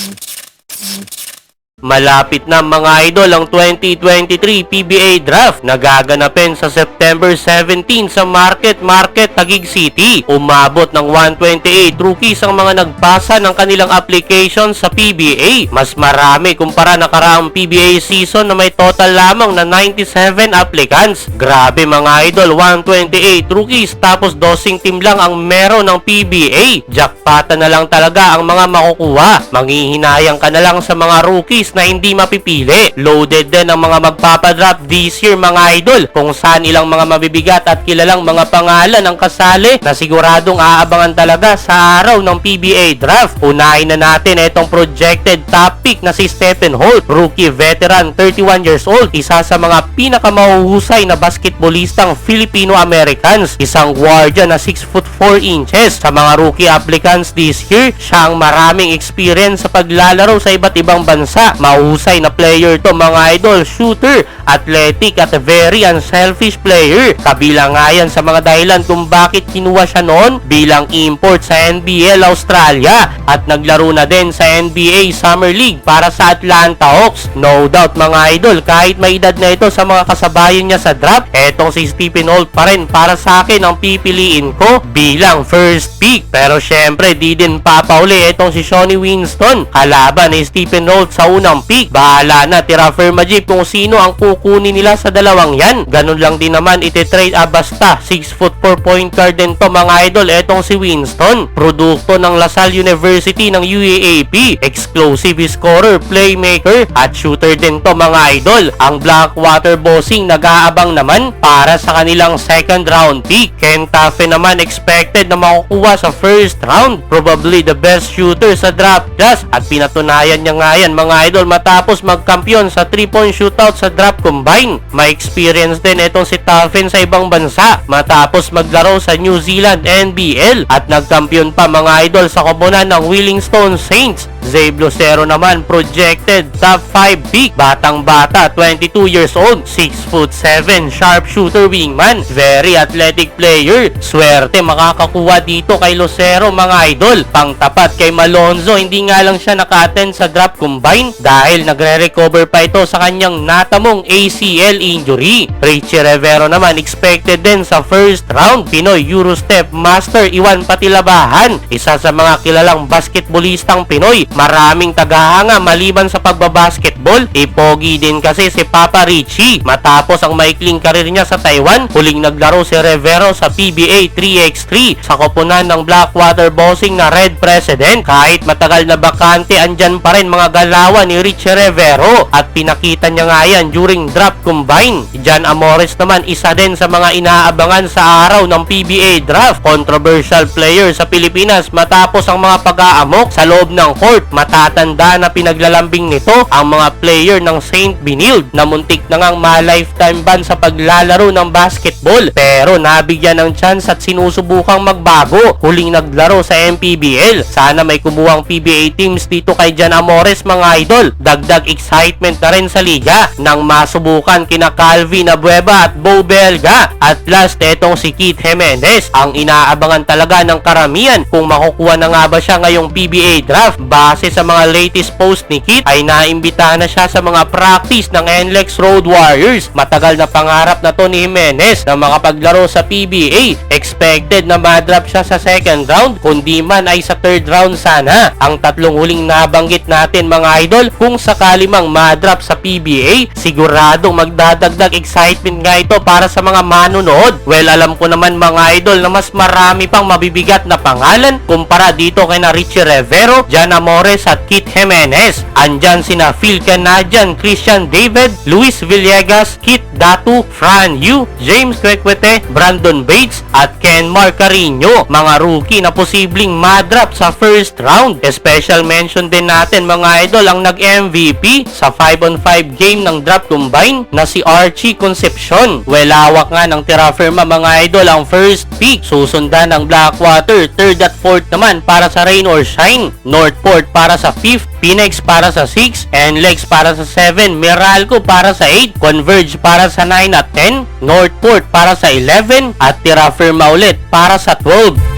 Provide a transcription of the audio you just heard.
Mm-hmm. Malapit na mga idol ang 2023 PBA Draft na gaganapin sa September 17 sa Market Market Taguig City. Umabot ng 128 rookies ang mga nagpasa ng kanilang application sa PBA. Mas marami kumpara nakaraang PBA season na may total lamang na 97 applicants. Grabe mga idol, 128 rookies tapos dosing team lang ang meron ng PBA. Jackpata na lang talaga ang mga makukuha. Manghihinayang ka na lang sa mga rookies na hindi mapipili. Loaded din ang mga magpapadrop this year mga idol kung saan ilang mga mabibigat at kilalang mga pangalan ang kasali na siguradong aabangan talaga sa araw ng PBA draft. Unahin na natin itong projected top pick na si Stephen Holt, rookie veteran 31 years old, isa sa mga pinakamahuhusay na basketballistang Filipino-Americans, isang guardian na 6 foot 4 inches. Sa mga rookie applicants this year, siya ang maraming experience sa paglalaro sa iba't ibang bansa. Mahusay na player to mga idol, shooter, athletic at very unselfish player. Kabilang nga yan sa mga dahilan kung bakit kinuha siya noon bilang import sa NBL Australia at naglaro na din sa NBA Summer League para sa Atlanta Hawks. No doubt mga idol, kahit may edad na ito sa mga kasabayan niya sa draft, etong si Stephen Holt pa rin para sa akin ang pipiliin ko bilang first pick. Pero syempre, di din papauli itong si Shawnee Winston, kalaban ni Stephen Holt sa unang pick. Bahala na, tira Firmajip kung sino ang kukunin nila sa dalawang yan. Ganun lang din naman ititrade ah, basta 6 foot 4 point guard din to mga idol. Etong si Winston, produkto ng Lasal University ng UAAP, explosive scorer, playmaker at shooter din to mga idol. Ang Blackwater Bossing nag-aabang naman para sa kanilang second round pick. Ken Tafe naman expected na makukuha sa first round. Probably the best shooter sa draft class at pinatunayan niya nga yan mga idol matapos magkampiyon sa 3-point shootout sa draft combine. May experience din itong si Tafen sa ibang bansa matapos maglaro sa New Zealand NBL at nagkampiyon pa mga idol sa koponan ng Willingstone Saints. Zabe Lucero naman projected top 5 pick. Batang bata, 22 years old, 6 foot 7, sharp shooter wingman, very athletic player. Swerte makakakuha dito kay Lucero mga idol. Pangtapat kay Malonzo, hindi nga lang siya naka-attend sa draft combine dahil nagre-recover pa ito sa kanyang natamong ACL injury. Richie Rivero naman expected din sa first round. Pinoy Eurostep Master Iwan Patilabahan, isa sa mga kilalang basketballistang Pinoy. Maraming tagahanga maliban sa pagbabasketball. Ipogi din kasi si Papa Richie. Matapos ang maikling karir niya sa Taiwan, huling naglaro si Rivero sa PBA 3x3 sa koponan ng Blackwater Bossing na Red President. Kahit matagal na bakante, andyan pa rin mga galawan ni Richie Rivero at pinakita niya nga yan during draft combine. John Amores naman isa din sa mga inaabangan sa araw ng PBA draft. Controversial player sa Pilipinas matapos ang mga pag-aamok sa loob ng court. Matatanda na pinaglalambing nito ang mga player ng St. Benilde na muntik na ngang ma-lifetime ban sa paglalaro ng basketball. Pero nabigyan ng chance at sinusubukang magbago. Huling naglaro sa MPBL. Sana may kumuhang PBA teams dito kay Jan Amores mga idol. Dagdag excitement na rin sa liga nang masubukan kina Calvin Abueva at Bo Belga. At last, etong si Keith Jimenez. Ang inaabangan talaga ng karamihan kung makukuha na nga ba siya ngayong PBA draft. Base sa mga latest post ni Keith ay naimbitahan na siya sa mga practice ng NLEX Road Warriors. Matagal na pangarap na to ni Jimenez na makapaglaro sa PBA. Expected na madrap siya sa second round kundi man ay sa third round sana. Ang tatlong huling nabanggit natin mga idol kung sakali mang madrap sa PBA siguradong magdadagdag excitement nga ito para sa mga manonood. Well alam ko naman mga idol na mas marami pang mabibigat na pangalan kumpara dito kay na Richie Rivero, Jan Amores at Kit Jimenez. Andyan sina Phil Canadian, Christian David, Luis Villegas, Kit Datu, Fran Yu, James Quequete, Brandon Bates at Ken Marcarino. Mga rookie na posibleng madrap sa first round. Special mention din natin mga idol ang nag-MVP sa 5 on 5 game ng draft combine na si Archie Concepcion. Well, hawak nga ng Terra Firma mga idol ang first pick. Susundan ng Blackwater, third at fourth naman para sa Rain or Shine. Northport para sa 5th, Phoenix para sa 6, and Lex para sa 7, Meralco para sa 8, Converge para sa 9 at 10, Northport para sa 11, at Terra Firma ulit para sa 12.